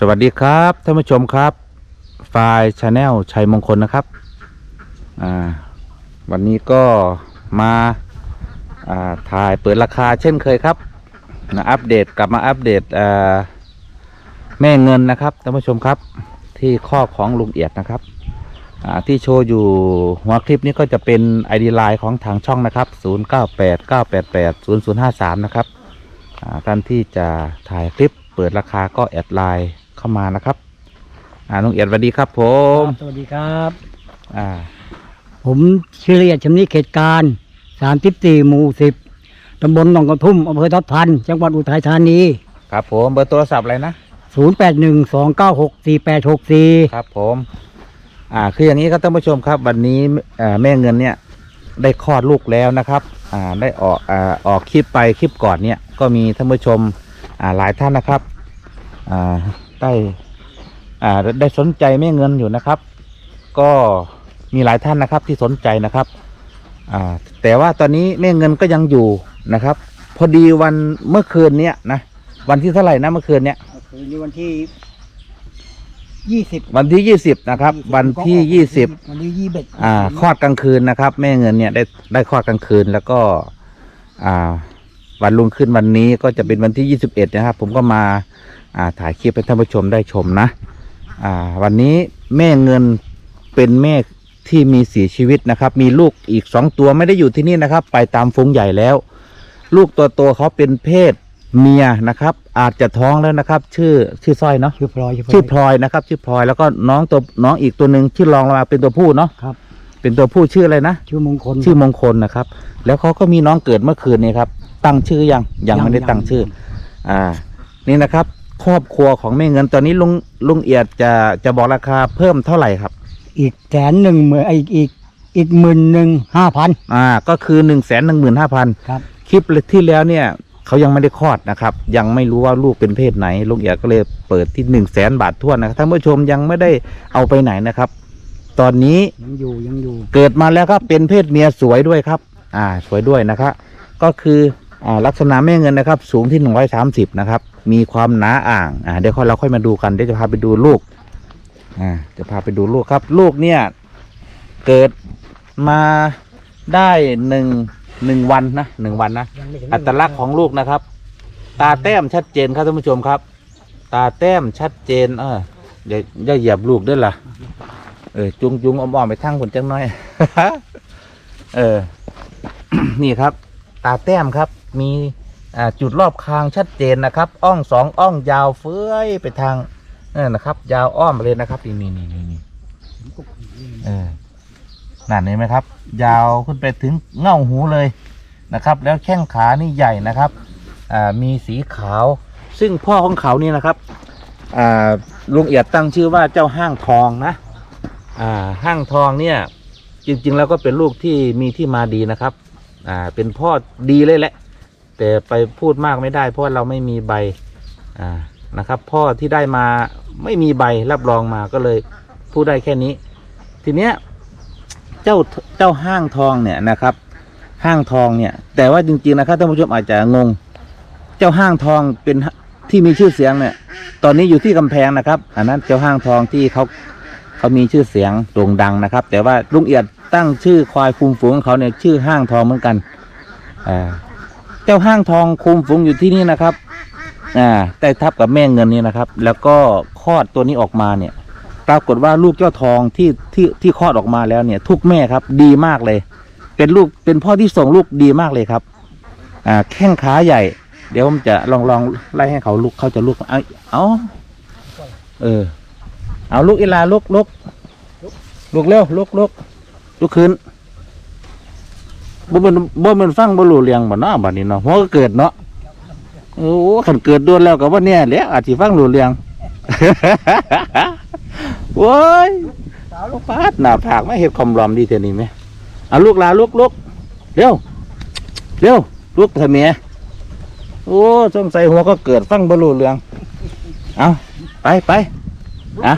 สวัสดีครับท่านผู้ชมครับไฟล์ชาแนลชัยมงคลนะครับอ่าวันนี้ก็มาอ่าถ่ายเปิดราคาเช่นเคยครับนะอัปเดตกลับมาอัปเดตอ่าแม่เงินนะครับท่านผู้ชมครับที่ข้อของลุงเอียดนะครับอ่าที่โชว์อยู่หัวคลิปนี้ก็จะเป็น ID ไลน์ของทางช่องนะครับ 098 988 0053 นะครับอ่าท่านที่จะถ่ายคลิปเปิดราคาก็แอดไลน์ เข้ามานะครับ อ่าลุงเอียดสวัสดีครับ ผม สวัสดีครับ อ่า ผมชื่อเรียกชำนิเขตการสามสิบสี่หมู่สิบตำบลหนองกระทุ่มอำเภอทับทัน จังหวัดอุทัยธานี ครับผมเบอร์โทรศัพท์อะไรนะศูนย์แปดหนึ่งสองเก้าหกสี่แปดหกสี่ครับผม อ่า คืออย่างนี้ครับท่านผู้ชมครับ วันนี้เอ่อแม่เงินเนี่ย ได้คลอดลูกแล้วนะครับ อ่า ได้ออกอ่าออกคลิปไปคลิปก่อนเนี่ย ก็มีท่านผู้ชม อ่า หลายท่านนะครับ อ่า ได้อ่าได้สนใจแม่เงินอยู่นะครับ ก็มีหลายท่านนะครับที่สนใจนะครับอ่าแต่ว่าตอนนี้แม่เงินก็ยังอยู่นะครับ พอดีวันเมื่อคืนเนี้ยนะวันที่เท่าไหร่นะเมื่อคืนเนี้ยคืนนี้วันที่ยี่สิบวันที่ยี่สิบนะครับ วันที่ยี่สิบวันที่ยี่สิบอ่าคลอดกลางคืนนะครับ แม่เงินเนี่ยได้ได้คลอดกลางคืนแล้วก็ อ่า วันรุ่งขึ้นวันนี้ก็จะเป็นวันที่ยี่สิบเอ็ดนะครับ ผมก็มาอ่า ถ่ายคลิปให้ท่านผู้ชมได้ชมนะอ่าวันนี้แม่เงินเป็นแม่ที่มีเสียชีวิตนะครับ มีลูกอีกสองตัวไม่ได้อยู่ที่นี่นะครับ ไปตามฟงใหญ่แล้ว ลูกตัวโตเขาเป็นเพศเมียนะครับ อาจจะท้องแล้วนะครับ ชื่อชื่อสร้อยเนาะชื่อพลอยชื่อพลอยนะครับ ชื่อพลอยแล้วก็น้องตัวน้องอีกตัวหนึ่งชื่อรองลงมาเป็นตัวผู้เนาะครับ เป็นตัวผู้ชื่ออะไรนะชื่อมงคลชื่อมงคลนะครับ แล้วเขาก็มีน้องเกิดเมื่อคืนนี้ครับ ตั้งชื่อยังยังไม่ได้ตั้งชื่อ อ่า นี่นะครับ ครอบครัวของแม่เงินตอนนี้ลุงลุงเอียดจะจะบอกราคาเพิ่มเท่าไหร่ครับ อีกแสนหนึ่งหมื่นอีกอีกอีกหมื่นหนึ่งห้าพันอ่า ก็คือหนึ่งแสนหนึ่งหมื่นห้าพันครับ คลิปที่แล้วเนี่ยเขายังไม่ได้คลอดนะครับ ยังไม่รู้ว่าลูกเป็นเพศไหนลุงเอียดก็เลยเปิดที่หนึ่งแสนบาททวนนะครับท่านผู้ชมยังไม่ได้เอาไปไหนนะครับ ตอนนี้ยังอยู่ยังอยู่ เกิดมาแล้วครับเป็นเพศเมียสวยด้วยครับ อ่า สวยด้วยนะครับก็คืออ่าลักษณะแม่เงินนะครับ สูงที่หนึ่งร้อยสามสิบนะครับ มีความหนาอ่างอ่าเดี๋ยวค่อยเราค่อยมาดูกันเดี๋ยวจะพาไปดูลูกอ่าจะพาไปดูลูกครับ ลูกเนี่ย เกิดมาได้หนึ่งหนึ่งวันนะหนึ่งวันนะยังไม่ถึงอัตลักษณ์ของลูกนะครับ ตาแต้มชัดเจนครับท่านผู้ชมครับ ตาแต้มชัดเจน เอออย่าอย่าเหยียบลูกด้วยล่ะเออจุงจุงอ้อมๆไปทางคนจังน้อยเออ นี่ครับ ตาแต้มครับ มีอ่า จุดรอบคางชัดเจนนะครับ อ่องสองอ่องยาวเฟ้ยไปทางเออนะครับ ยาวอ้อมเลยนะครับนี่นี่นี่นี่นี่เออนั่นเห็นไหมครับ ยาวขึ้นไปถึงเง่าหูเลยนะครับ แล้วแข้งขานี่ใหญ่นะครับอ่ามีสีขาว ซึ่งพ่อของเขานี่นะครับอ่าลุงเอียดตั้งชื่อว่าเจ้าห้างทองนะอ่าห้างทองเนี่ยจริง ๆ แล้วก็เป็นลูกที่มีที่มาดีนะครับอ่าเป็นพ่อดีเลยแหละ แต่ไปพูดมากไม่ได้ เพราะเราไม่มีใบอ่านะครับ พ่อที่ได้มาไม่มีใบรับรองมาก็เลยพูดได้แค่นี้ ทีเนี้ยเจ้าเจ้าห้างทองเนี่ยนะครับ ห้างทองเนี่ย แต่ว่าจริงๆนะครับท่านผู้ชมอาจจะงง เจ้าห้างทองเป็นที่มีชื่อเสียงเนี่ย ตอนนี้อยู่ที่กำแพงนะครับ อันนั้นเจ้าห้างทองที่เขาเขามีชื่อเสียงโด่งดังนะครับ แต่ว่าลุงเอียดตั้งชื่อควายคุมฝูงของเขาเนี่ยชื่อห้างทองเหมือนกันอ่า เจ้าห้างทองคุมฝูงอยู่ที่นี่นะครับ อ่าได้ทับกับแม่เงินนี่นะครับ แล้วก็คลอดตัวนี้ออกมาเนี่ย ปรากฏว่าลูกเจ้าทองที่ที่ที่คลอดออกมาแล้วเนี่ย ทุกแม่ครับ ดีมากเลย เป็นลูกเป็นพ่อที่ส่งลูกดีมากเลยครับ อ่าแข้งขาใหญ่ เดี๋ยวผมจะลองลองไล่ให้เขาลุกเขาจะลุกเอาเอาเออ เอาลุกอีลาลุกลุกลุกเร็วลุกลุกลุกขึ้น บ่เป็นบ่เป็นฟังบ่รู้เรื่องบ่เนาะบัดนี้เนาะหัวก็เกิดเนาะโอ้ขันเกิดโดนแล้วก็ว่าเนี่ยแหละอาจสิฟังรู้เรื่องโว้ยลูกปาดหน้าผากไม่เห็ดคอมลอมดีเท่านี้ไหมเอาลูกลาลุกลุกเร็วเร็วลุกเถอะเมียโอ้สงสัยหัวก็เกิดฟังบ่รู้เรื่องเอาไปไปอะ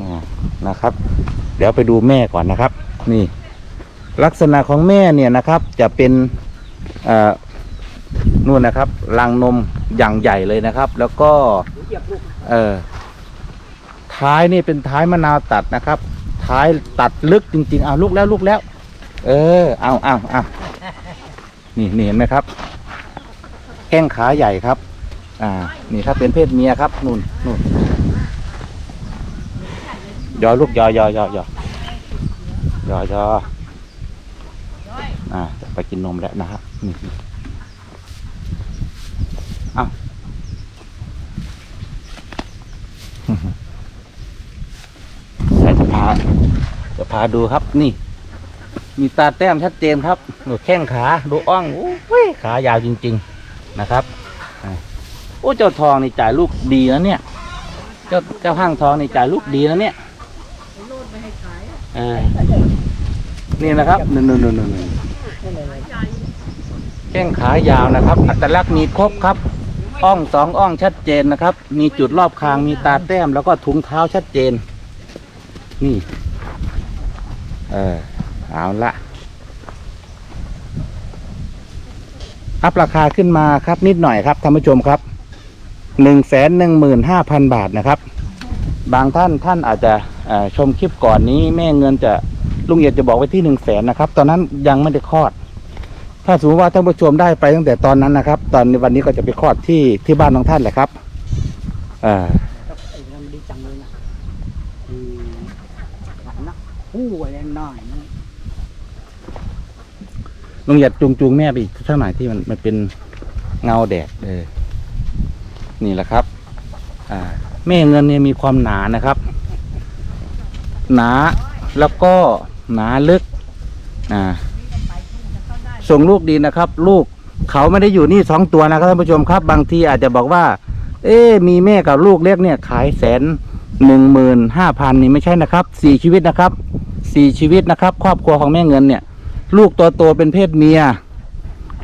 อ่านะครับ เดี๋ยวไปดูแม่ก่อนนะครับ นี่ ลักษณะของแม่เนี่ยนะครับจะเป็นนู่นนะครับรังนมอย่างใหญ่เลยนะครับ แล้วก็เหยียบลูกเออท้ายนี่เป็นท้ายมะนาวตัดนะครับ ท้ายตัดลึกจริงๆเอาลูกแล้วลูกแล้ว เออเอาเอาเอานี่นี่เห็นไหมครับ แข้งขาใหญ่ครับ อ่า นี่ครับเป็นเพศเมียครับนู่นนู่นยอลูกยอยอยอยอยอยอ อ่าจะไปกินนมแล้วนะครับนี่เอาเดี๋ยวจะพาจะพาดูครับนี่ มีตาแต้มชัดเจนครับดูแข้งขาดูอ่องโอ้ยขายาวจริง ๆนะครับโอ้เจ้าทองนี่จ่ายลูกดีนะเนี่ย เจ้าเจ้าห้างทองนี่จ่ายลูกดีนะเนี่ยนี่นะครับนู่นนู่นนู่นนู่น แข้งขายาวนะครับ อัตลักษณ์มีครบครับ อ่องสองอ่องชัดเจนนะครับ มีจุดรอบคางมีตาแต้มแล้วก็ถุงเท้าชัดเจน นี่ เออเอาละอัพราคาขึ้นมาครับนิดหน่อยครับท่านผู้ชมครับหนึ่งแสนหนึ่งหมื่นห้าพันบาทนะครับ บางท่านท่านอาจจะชมคลิปก่อนนี้แม่เงินจะลุงเอียดจะบอกไว้ที่หนึ่งแสนนะครับ ตอนนั้นยังไม่ได้คลอด ถ้าสมมติว่าท่านผู้ชมได้ไปตั้งแต่ตอนนั้นนะครับ ตอนวันนี้ก็จะไปคลอดที่ที่บ้านของท่านแหละครับเอ่อครับไอ้นั่นดีจังเลยนะอืมหวานนะคู่อะไรหน่อยนะลุงเอียดจูงจูงแม่ไปอีกสักหน่อยที่มันมันเป็นเงาแดดเออนี่แหละครับ อ่า แม่เงินเนี่ยมีความหนานะครับ หนาแล้วก็หนาลึกอ่า ส่งลูกดีนะครับ ลูกเขาไม่ได้อยู่นี่สองตัวนะครับท่านผู้ชมครับ บางทีอาจจะบอกว่า เอ๊ะมีแม่กับลูกเล็กเนี่ยขายแสนหนึ่งหมื่นห้าพันนี่ไม่ใช่นะครับสี่ชีวิตนะครับสี่ชีวิตนะครับ ครอบครัวของแม่เงินเนี่ย ลูกตัวโตเป็นเพศเมีย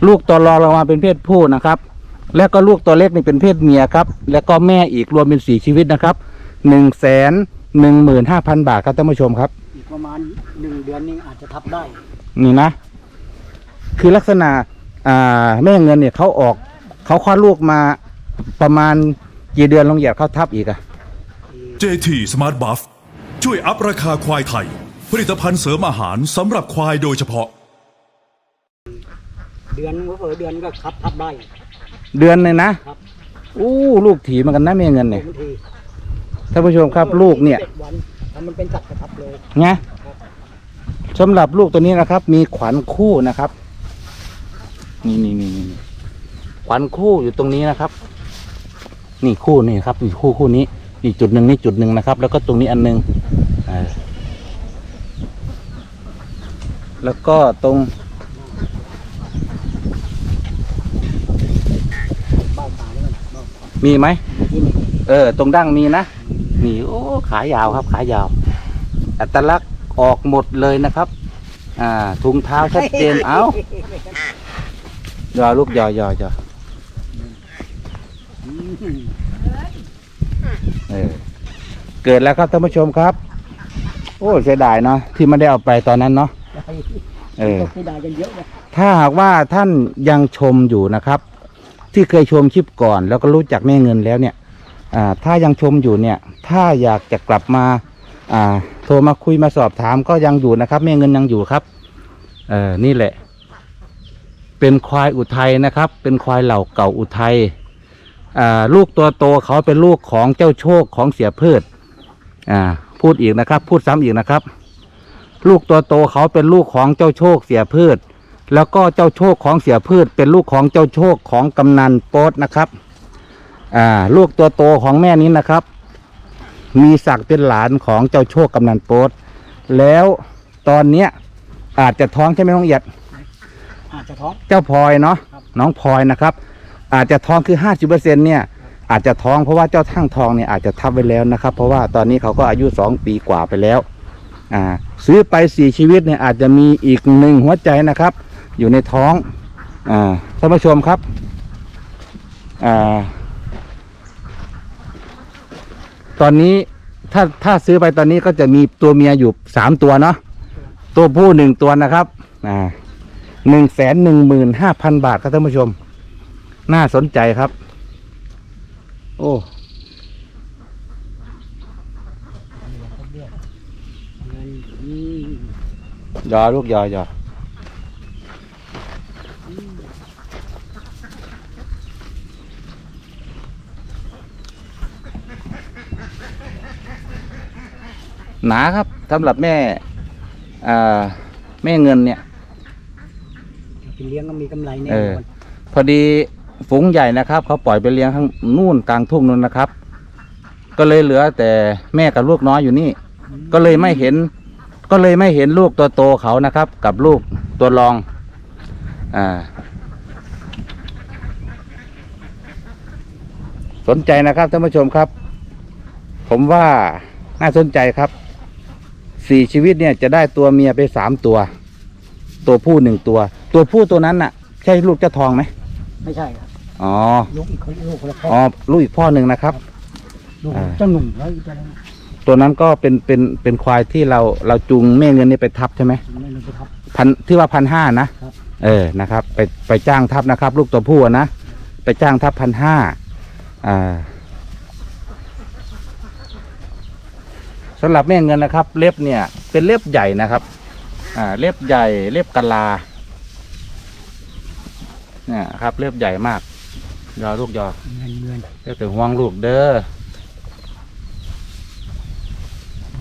ลูกตัวรองลงมาเป็นเพศผู้นะครับ แล้วก็ลูกตัวเล็กนี่เป็นเพศเมียครับ แล้วก็แม่อีกรวมเป็นสี่ชีวิตนะครับหนึ่งแสนหนึ่งหมื่นห้าพันบาทครับท่านผู้ชมครับ อีกประมาณหนึ่งเดือนนี่อาจจะทับได้ นี่นะ คือลักษณะอ่าแม่เงินเนี่ยเขาออกเขาคลอดลูกมาประมาณกี่เดือนลงเหยียบเขาทับอีกอะ JT Smart Buff ช่วยอัพราคาควายไทย ผลิตภัณฑ์เสริมอาหารสำหรับควายโดยเฉพาะ เดือนเผลอๆเดือนก็ทับทับได้เดือนเลยนะ ครับอู้ลูกถีเหมือนกันนะแม่เงินเนี่ยบางทีท่านผู้ชมครับลูกเนี่ยจ็ดวันถ้ามันเป็นสัตว์กระทับเลยไงสำหรับลูกตัวนี้นะครับ มีขวัญคู่นะครับ นี่นี่นี่นี่ขวัญคู่อยู่ตรงนี้นะครับ นี่คู่นี่ครับนี่คู่คู่นี้นี่จุดหนึ่งนี่จุดหนึ่งนะครับ แล้วก็ตรงนี้อันหนึงอ่าแล้วก็ตรงมีไหม เออ ตรงดั้งมีนะ นี่โอ้ ขายาวครับ ขายาว อัตลักษณ์ออกหมดเลยนะครับ อ่า ถุงเท้าชัดเจน เอ้า ยอลูกยอยอยออืมเออเกิดแล้วครับท่านผู้ชมครับ โอ้เสียดายเนาะที่ไม่ได้เอาไปตอนนั้นเนาะเออตกที่ได้กันเยอะเลยถ้าหากว่าท่านยังชมอยู่นะครับ ที่เคยชมคลิปก่อน แล้วก็รู้จักแม่เงินแล้วเนี่ยอ่าถ้ายังชมอยู่เนี่ย ถ้าอยากจะกลับมาอ่าโทรมาคุยมาสอบถามก็ยังอยู่นะครับแม่เงินยังอยู่ครับเออนี่แหละ เป็นควายอุทัยนะครับ เป็นควายเหล่าเก่าอุทัยอ่าลูกตัวโตเขาเป็นลูกของเจ้าโชคของเสียพืชอ่าพูดอีกนะครับ พูดซ้ำอีกนะครับ ลูกตัวโตเขาเป็นลูกของเจ้าโชคเสียพืช แล้วก็เจ้าโชคของเสียพืช เป็นลูกของเจ้าโชคของกำนันโป๊ดนะครับอ่าลูกตัวโตของแม่นี้นะครับ มีศักดิ์เป็นหลานของเจ้าโชคกำนันโป๊ดแล้วตอนเนี้ยอาจจะท้องใช่ไหมน้องเอียด อาจจะท้อง เจ้าพลอยเนาะครับ น้องพลอยนะครับ อาจจะท้องคือห้าสิบเปอร์เซ็นเนี่ยอาจจะท้องเพราะว่าเจ้าทั้งทองเนี่ยอาจจะทับไว้แล้วนะครับ เพราะว่าตอนนี้เขาก็อายุสองปีกว่าไปแล้วอ่าซื้อไปสี่ชีวิตเนี่ยอาจจะมีอีกหนึ่งหัวใจนะครับ อยู่ในท้องอ่าท่านผู้ชมครับอ่าตอนนี้ถ้าถ้าซื้อไปตอนนี้ก็จะมีตัวเมียอยู่สามตัวเนาะตัวผู้หนึ่งตัวนะครับอ่า หนึ่งแสนหนึ่งหมื่นห้าพันบาทครับท่านผู้ชม น่าสนใจครับ โอ้ยอลูกยอยอหนาครับสำหรับแม่แม่เงินเนี่ย เลี้ยงก็มีกำไรแน่นอนพอดีฝูงใหญ่นะครับ เขาปล่อยไปเลี้ยงข้างนู่นกลางทุ่งนู่นนะครับ ก็เลยเหลือแต่แม่กับลูกน้อยอยู่นี่ ก็เลยไม่เห็น ก็เลยไม่เห็นลูกตัวโตเขานะครับ กับลูกตัวรองอ่าสนใจนะครับท่านผู้ชมครับ ผมว่าน่าสนใจครับสี่ชีวิตเนี่ยจะได้ตัวเมียไปสามตัว ตัวผู้หนึ่งตัว ตัวผู้ตัวนั้นน่ะ ใช่ลูกเจ้าทองไหมไม่ใช่ครับอ๋อลูกอีกคนลูกคนละพ่ออ๋อลูกอีกพ่อหนึ่งนะครับ ลูกอ่า เจ้าหนุ่มแล้วอีกเจ้าหนึ่งตัวนั้นก็เป็นเป็นเป็นควายที่เราเราจูงแม่เงินนี่ไปทับใช่ไหมไม่รู้จะทับ พันที่ว่าพันห้านะครับ เออนะครับ ไปไปจ้างทับนะครับ ลูกตัวผู้อะนะไปจ้างทับพันห้าอ่าสำหรับแม่เงินนะครับ เล็บเนี่ย เป็นเล็บใหญ่นะครับ อ่าเล็บใหญ่เล็บกะลา เนี่ยครับเล็บใหญ่มาก ยอลูกยอเงินเงินเรียกถึงห่วงลูกเด้อ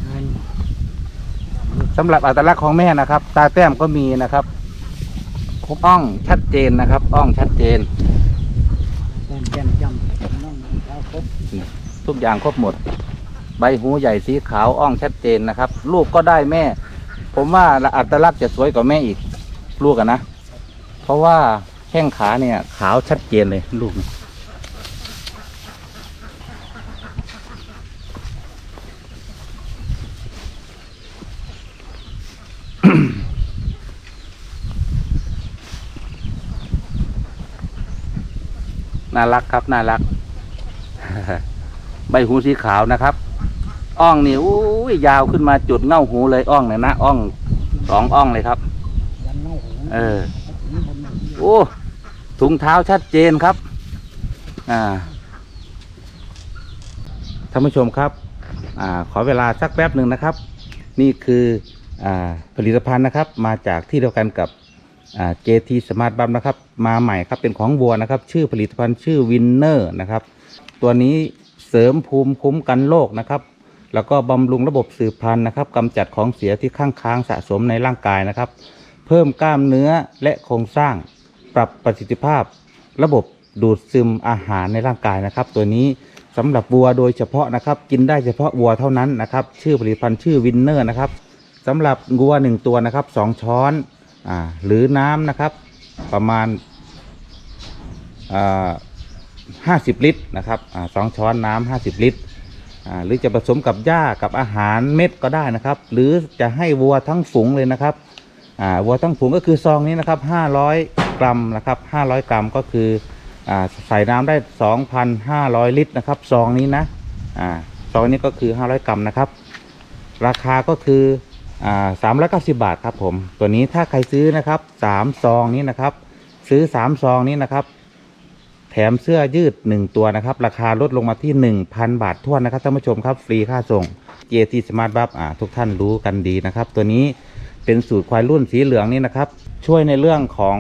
เงินสำหรับอัตลักษณ์ของแม่นะครับ ตาแต้มก็มีนะครับครบอ่องชัดเจนนะครับ อ่องชัดเจนแก้มแก้มจำน้องเท้าครบทุกอย่างครบหมด ใบหูใหญ่สีขาวอ่องชัดเจนนะครับ ลูกก็ได้แม่ ผมว่าอัตลักษณ์จะสวยกว่าแม่อีก ลูกอะนะ เพราะว่าแข้งขาเนี่ย ขาวชัดเจนเลยลูกน่ารักครับน่ารัก ใบหูสีขาวนะครับ อ่องนี่อู้ยยาวขึ้นมาจุดเง่าหูเลยอ่องเนี่ยนะอ่องสองอ่องเลยครับเออ โอ้ ถุงเท้าชัดเจนครับอ่าท่านผู้ชมครับอ่าขอเวลาสักแป๊บหนึ่งนะครับ นี่คืออ่าผลิตภัณฑ์นะครับ มาจากที่เดียวกันกับอ่า JT Smart Bump นะครับ มาใหม่ครับเป็นของวัวนะครับ ชื่อผลิตภัณฑ์ชื่อ Winner นะครับ ตัวนี้เสริมภูมิคุ้มกันโรคนะครับ แล้วก็บำรุงระบบสืบพันธุ์นะครับกำจัดของเสียที่ข้างค้างสะสมในร่างกายนะครับ เพิ่มกล้ามเนื้อและโครงสร้าง ปรับประสิทธิภาพ ระบบดูดซึมอาหารในร่างกายนะครับ ตัวนี้สำหรับวัวโดยเฉพาะนะครับ กินได้เฉพาะวัวเท่านั้นนะครับ ชื่อผลิตภัณฑ์ชื่อวินเนอร์นะครับสำหรับวัวหนึ่งตัวนะครับสองช้อนอหรือน้ำนะครับ ประมาณห้าสิบลิตรนะครับสองช้อนน้ำห้าสิบลิตรหรือจะผสมกับหญ้ากับอาหารเม็ดก็ได้นะครับ หรือจะให้วัวทั้งฝูงเลยนะครับวัวทั้งฝูงก็คือซองนี้นะครับ500 กรัมนะครับ 500 กรัมก็คืออ่าใส่น้ำได้ 2,500 ลิตรนะครับซองนี้นะอ่าซองนี้ก็คือ 500 กรัมนะครับ ราคาก็คืออ่า390บาทครับผม ตัวนี้ถ้าใครซื้อนะครับ3ซองนี้นะครับ ซื้อ3ซองนี้นะครับแถมเสื้อยืด 1 ตัวนะครับ ราคาลดลงมาที่ 1,000 บาททวนนะครับท่านผู้ชมครับฟรีค่าส่ง JT Smart Buff อ่าทุกท่านรู้กันดีนะครับ ตัวนี้เป็นสูตรควายรุ่นสีเหลืองนี่นะครับ ช่วยในเรื่องของ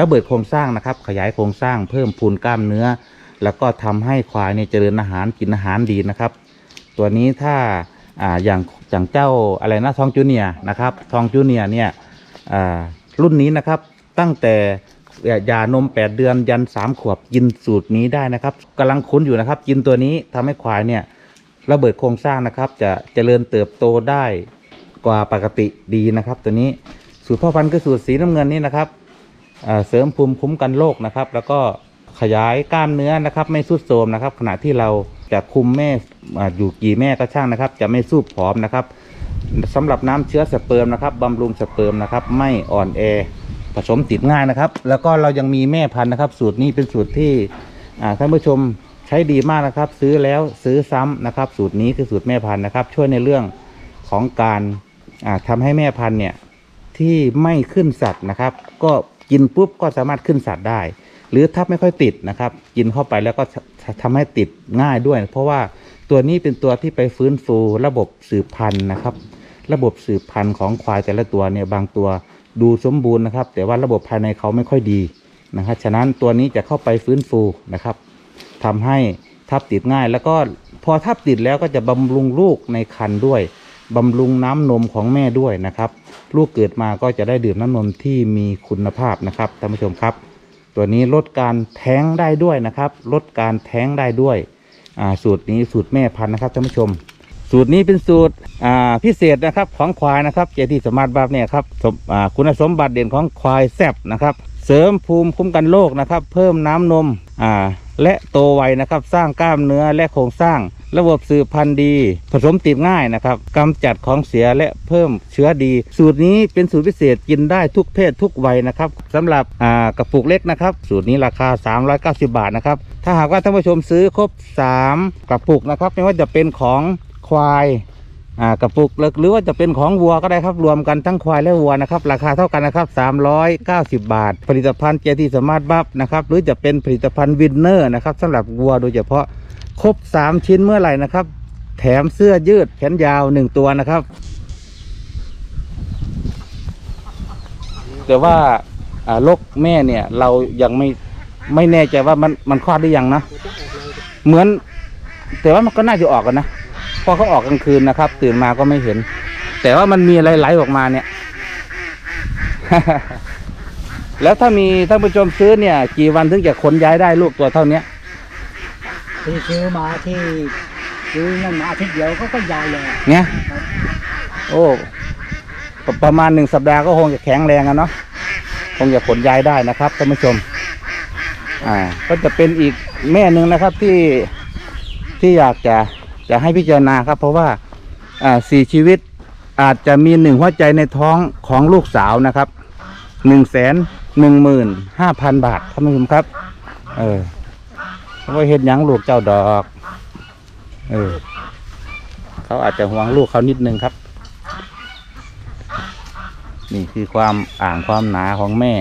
ระเบิดโครงสร้างนะครับขยายโครงสร้างเพิ่มพูนกล้ามเนื้อ แล้วก็ทำให้ควายเนี่ยเจริญอาหารกินอาหารดีนะครับ ตัวนี้ถ้าอ่าอย่างอย่างเจ้าอะไรนะทองจูเนียนะครับทองจูเนียเนี่ยรุ่นนี้นะครับตั้งแต่ยานม 8 เดือนยัน 3 ขวบกินสูตรนี้ได้นะครับกำลังคุ้นอยู่นะครับ กินตัวนี้ทำให้ควายเนี่ยระเบิดโครงสร้างนะครับ จะเจริญเติบโตได้กว่าปกติดีนะครับ ตัวนี้สูตรพ่อพันธุ์คือสูตรสีน้ำเงินนี่นะครับ เสริมภูมิคุ้มกันโรคนะครับ แล้วก็ขยายกล้ามเนื้อนะครับ ไม่สุดโทมนะครับ ขณะที่เราจะคุมแม่อยู่กี่แม่ก็ช่างนะครับ จะไม่สู้ผอมนะครับสำหรับน้ำเชื้อสเปิร์มนะครับบำรุงสเปิร์มนะครับ ไม่อ่อนแอผสมติดง่ายนะครับ แล้วก็เรายังมีแม่พันธุ์นะครับ สูตรนี้เป็นสูตรที่อ่าท่านผู้ชมใช้ดีมากนะครับ ซื้อแล้วซื้อซ้ำนะครับ สูตรนี้คือสูตรแม่พันธุ์นะครับ ช่วยในเรื่องของการอ่าทำให้แม่พันธุ์เนี่ยที่ไม่ขึ้นสัตว์นะครับ ก็ กินปุ๊บก็สามารถขึ้นสัตว์ได้ หรือถ้าไม่ค่อยติดนะครับ กินเข้าไปแล้วก็สทำให้ติดง่ายด้วย เพราะว่าตัวนี้เป็นตัวที่ไปฟื้นฟูระบบสืบพันธุ์นะครับ ระบบสืบพันธุ์ของควายแต่ละตัวเนี่ยบางตัวดูสมบูรณ์นะครับ แต่ว่าระบบภายในเขาไม่ค่อยดีนะครับฉะนั้นตัวนี้จะเข้าไปฟื้นฟูนะครับทำให้ทับติดง่าย แล้วก็พอทับติดแล้วก็จะบำรุงลูกในครรภ์ด้วย บำรุงน้ำนมของแม่ด้วยนะครับ ลูกเกิดมาก็จะได้ดื่มน้ำนมที่มีคุณภาพนะครับท่านผู้ชมครับ ตัวนี้ลดการแท้งได้ด้วยนะครับ ลดการแท้งได้ด้วยสูตรนี้สูตรแม่พันธุ์นะครับท่านผู้ชม สูตรนี้เป็นสูตรพิเศษนะครับของควายนะครับเจที่สมาร์ทบัฟเนี่ยครับคุณสมบัติเด่นของควายแซบนะครับ เสริมภูมิคุ้มกันโรคนะครับ เพิ่มน้ำนมอ่า และโตไวนะครับ สร้างกล้ามเนื้อและโครงสร้าง ระบบสืบพันธุ์ดี ผสมติดง่ายนะครับกำจัดของเสียและเพิ่มเชื้อดี สูตรนี้เป็นสูตรพิเศษกินได้ทุกเพศทุกวัยนะครับสำหรับกระปุกเล็กนะครับ สูตรนี้ราคา 390 บาทนะครับ ถ้าหากว่าท่านผู้ชมซื้อครบ 3 กระปุกนะครับ ไม่ว่าจะเป็นของควาย อ่ากระปุกเล็กหรือว่าจะเป็นของวัวก็ได้ครับรวมกันทั้งควายและวัวนะครับ ราคาเท่ากันนะครับ 390 บาท ผลิตภัณฑ์เจที่สามารถบัฟนะครับหรือจะเป็นผลิตภัณฑ์วินเนอร์นะครับสำหรับวัวโดยเฉพาะครบสามชิ้นเมื่อไหร่นะครับ แถมเสื้อยืดแขนยาวหนึ่งตัวนะครับ แต่ว่าอ่าลกแม่เนี่ยเรายังไม่ไม่แน่ใจว่ามันมันคลอดหรือยังนะ เหมือน แต่ว่ามันก็น่าจะออกกันนะ พราะเขาออกกลางคืนนะครับ ตื่นมาก็ไม่เห็น แต่ว่ามันมีอะไรไหลออกมาเนี่ย แล้วถ้ามีท่านผู้ชมซื้อเนี่ย กี่วันถึงจะขนย้ายได้ลูกตัวเท่าเนี้ยที่ซื้อมาที่ซื้อนั่นมาอาทิตย์เดียวเขาก็ยายเลยเนี่ยโอ้ปประมาณหนึ่งสัปดาห์ก็คงจะแข็งแรงอะเนาะคงจะขนย้ายได้นะครับท่านผู้ชม อ่า ก็จะเป็นอีกแม่หนึ่งนะครับที่ที่อยากจะ จะให้พิจารณาครับ เพราะว่าสี่ชีวิตอาจจะมีหนึ่งหัวใจในท้องของลูกสาวนะครับหนึ่งแสนหนึ่งหมื่นห้าพันบาทท่านผู้ชมครับ เออเขาว่าเห็นยังลูกเจ้าดอก เออ เขาอาจจะห่วงลูกเขานิดนึงครับ นี่คือความอ่างความหนาของแม่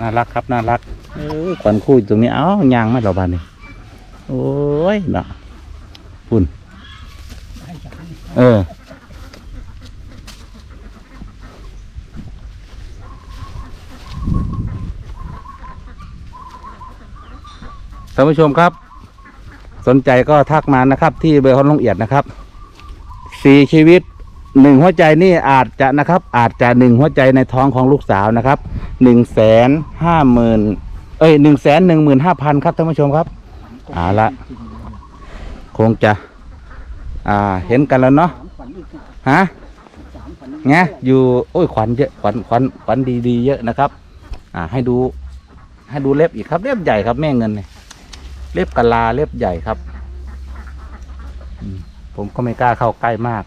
น่ารักครับน่ารักเออขวัญคู่อยู่ตรงนี้เอ้ายางไม่หรอบานนี่ โอ้ยเนาะปุ่น เออ ท่านผู้ชมครับ สนใจก็ทักมานะครับ ที่เบอร์ของลงเอียดนะครับสี่ชีวิตหนึ่งหัวใจนี่อาจจะนะครับ อาจจะหนึ่งหัวใจในท้องของลูกสาวนะครับหนึ่งแสนห้าหมื่นเอ้ยหนึ่งแสนหนึ่งหมื่นห้าพันครับท่านผู้ชมครับ เอาละคงจะ อ่า เห็นกันแล้วเนาะฮะไงอยู่โอ้ยขวัญเยอะขวัญขวัญขวัญดี ๆ เยอะนะครับ อ่า ให้ดู ให้ดูเล็บอีกครับ เล็บใหญ่ครับ แม่เงินเนี่ยเล็บกะลาเล็บใหญ่ครับผมก็ไม่กล้าเข้าใกล้มาก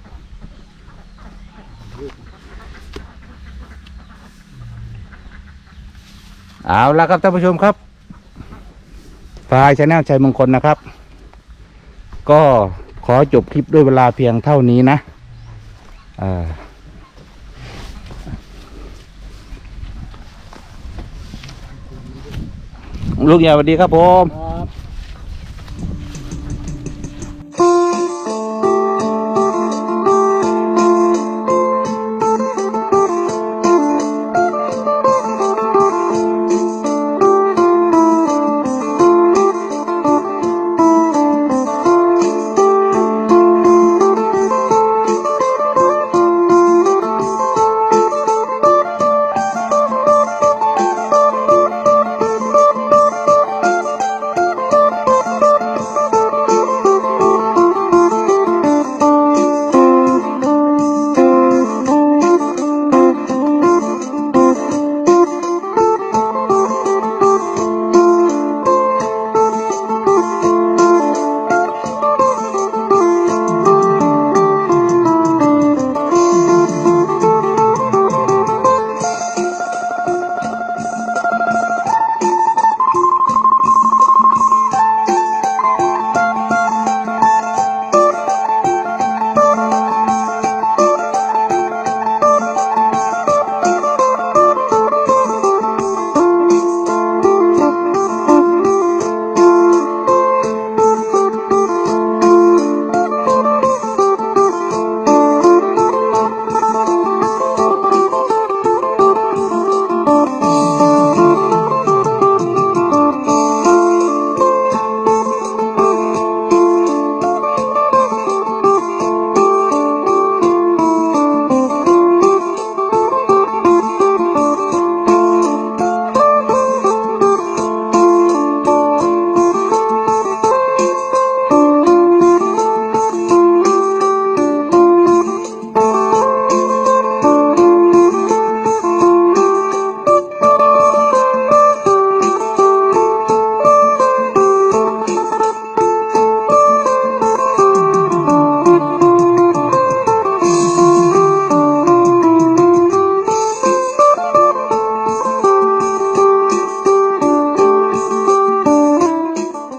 เอาละครับท่านผู้ชมครับ ฟายชาแนลชัยมงคลนะครับ ก็ขอจบคลิปด้วยเวลาเพียงเท่านี้นะลูกใหญ่สวัสดีครับผม